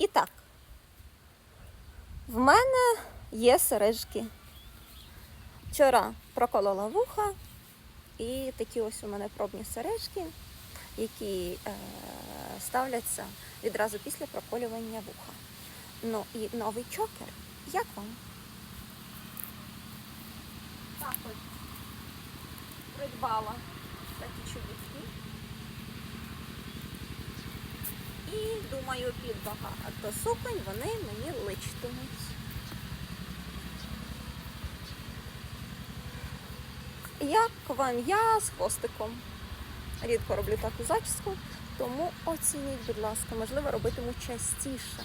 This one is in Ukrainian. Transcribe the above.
І так, в мене є сережки. Вчора проколола вуха, і такі ось у мене пробні сережки, які е, ставляться відразу після проколювання вуха. Ну і новий чокер. Як вам? Так ось придбала такі чобітки. І думаю, під багато суконь вони мені личтимуть. Як вам я з хвостиком. Рідко роблю таку зачіску, тому оцініть, будь ласка, можливо, робитиму частіше.